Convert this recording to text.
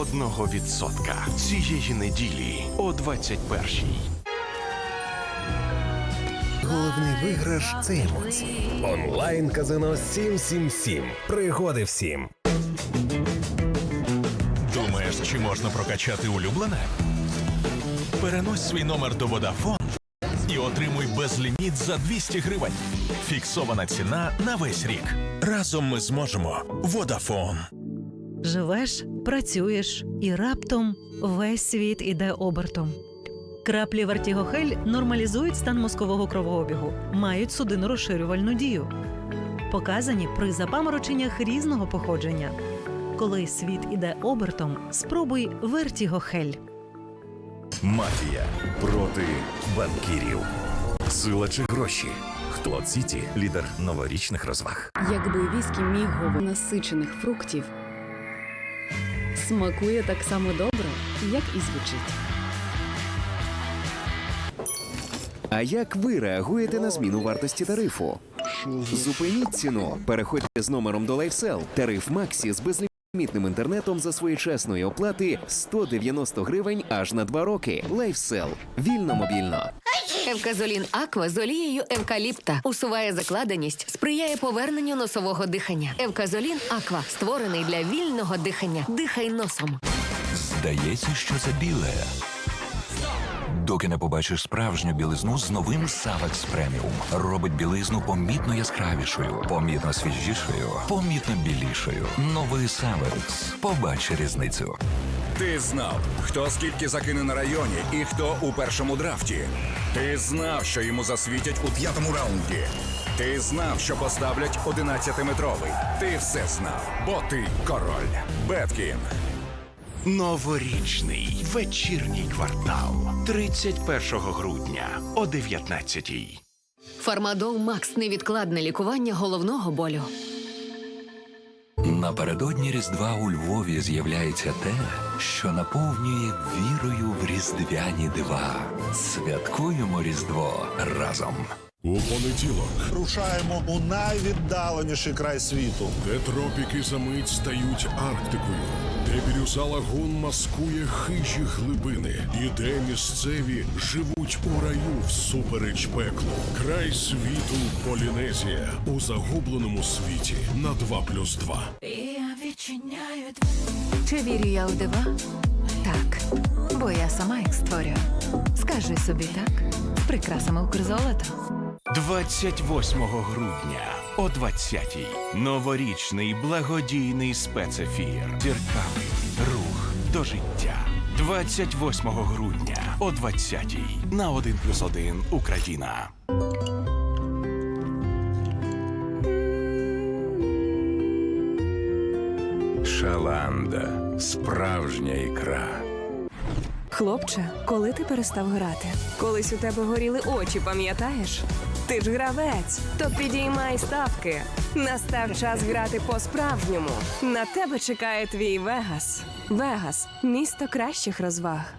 одного відсотка цієї неділі о 21-й. Головний виграш це емоції. Онлайн казино 777. Пригоди всім. Думаєш, чи можна прокачати улюблене? Перенось свій номер до Vodafone і отримуй безліміт за 200 гривень. Фіксована ціна на весь рік. Разом ми зможемо. Vodafone. Живеш, працюєш, і раптом весь світ іде обертом. Краплі Вертігохель нормалізують стан мозкового кровообігу, мають судинно-розширювальну дію. Показані при запамороченнях різного походження. Коли світ іде обертом, спробуй Вертігохель. Мафія проти банкірів. Сила чи гроші. Хто Сіті лідер новорічних розваг. Якби віскі міг насичених фруктів, смакує так само добре, як і звучить. А як ви реагуєте на зміну вартості тарифу? Зупиніть ціну. Переходьте з номером до LifeSell. Тариф Максі з безлімітним інтернетом за своєчасної оплати 190 гривень аж на 2 роки. LifeSell. Вільно мобільно. Евказолін Аква з олією евкаліпта усуває закладеність, сприяє поверненню носового дихання. Евказолін Аква створений для вільного дихання. Дихай носом. Здається, що це біле. Доки не побачиш справжню білизну з новим Савекс Преміум. Робить білизну помітно яскравішою, помітно свіжішою, помітно білішою. Новий Савекс. Побач різницю. Ти знав, хто скільки закине на районі і хто у першому драфті. Ти знав, що йому засвітять у п'ятому раунді. Ти знав, що поставлять 11-метровий. Ти все знав, бо ти король. Беткін. Новорічний вечірній квартал 31 грудня о 19-й. Фармадол Макс невідкладне лікування головного болю. Напередодні Різдва у Львові з'являється те, що наповнює вірою в різдвяні дива. Святкуємо Різдво разом. У понеділок, Рушаємо у найвіддаленіший край світу. де тропіки за мить стають Арктикою, бірюза лагун маскує хижі глибини, і де місцеві живуть у раю всупереч пеклу. Край світу Полінезія у загубленому світі на 2 плюс 2. Чи вірю я у дива? Так, бо я сама їх створюю. Скажи собі так, прикрасами Укрзолота. 28 грудня о 20-й. Новорічний благодійний спецефір. Зіркавий рух до життя. 28 грудня о 20-й. На 1 плюс 1 Україна. Шаланда. Справжня ікра. Хлопче, коли ти перестав грати? Колись у тебе горіли очі, пам'ятаєш? Ти ж гравець, то підіймай ставки. Настав час грати по-справжньому. На тебе чекає твій Вегас. Вегас місто кращих розваг.